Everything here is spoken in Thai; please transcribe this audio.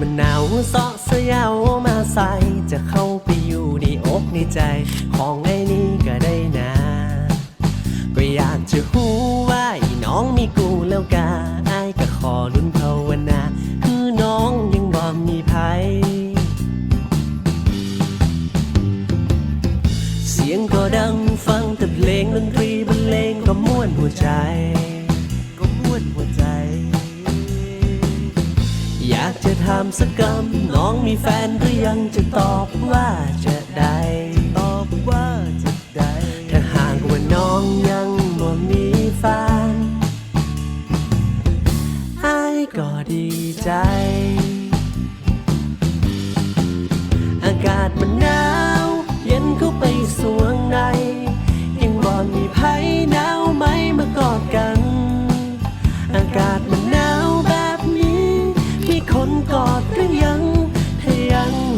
มันหนาวเสาะเสียวมาใส่จะเข้าไปอยู่ในอกในใจ ของไอ้นี่ก็ได้นะ ก็อยากจะหูว่าอีน้องมีกูแล้วกาไอ้ก็ขอลุนภาวนา คือน้องยังบ่มีภัย เสียงก็ดังฟังแต่เพลงดนตรีบรรเลงก็ม่วนหัวใจ อยากจะทำสักกรรมน้องมีแฟนหรือยังจะตอบว่าจะได้ตอบว่าจะได้ถ้าหากว่าน้องยังบ่มีแฟนไอ้ก็ดีใจ อากาศมันหนาว เย็นเข้าไปสวงใน ยังบ่มีไผหนาวไหมมากอดกัน อากาศ กอดก็ยังถ้ายัง